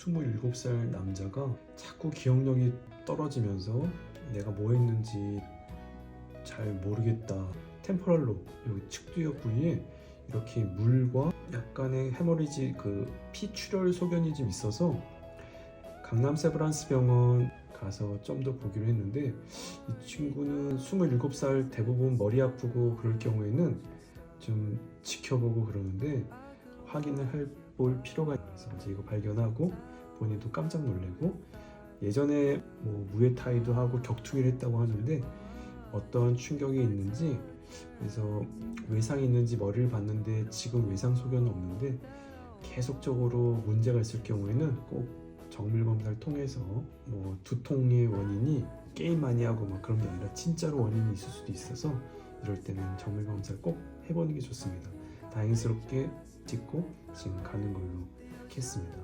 27살 남자가 자꾸 기억력이 떨어지면서 내가 뭐 했는지 잘 모르겠다. 템포랄로 여기 측두엽 부위에 이렇게 물과 약간의 해머리지 그 피출혈 소견이 좀 있어서 강남 세브란스 병원 가서 좀 더 보기로 했는데 이 친구는 27살 대부분 머리 아프고 그럴 경우에는 좀 지켜보고 그러는데 확인을 해 볼 필요가 있어서 이제 이거 발견하고 본인도 깜짝 놀래고 예전에 뭐 무에타이도 하고 격투기를 했다고 하는데 어떤 충격이 있는지 그래서 외상이 있는지 머리를 봤는데 지금 외상 소견은 없는데 계속적으로 문제가 있을 경우에는 꼭 정밀 검사를 통해서 뭐 두통의 원인이 게임 많이 하고 막 그런 게 아니라 진짜로 원인이 있을 수도 있어서 이럴 때는 정밀 검사를 꼭 해보는 게 좋습니다. 다행스럽게 찍고 지금 가는 걸로 했습니다.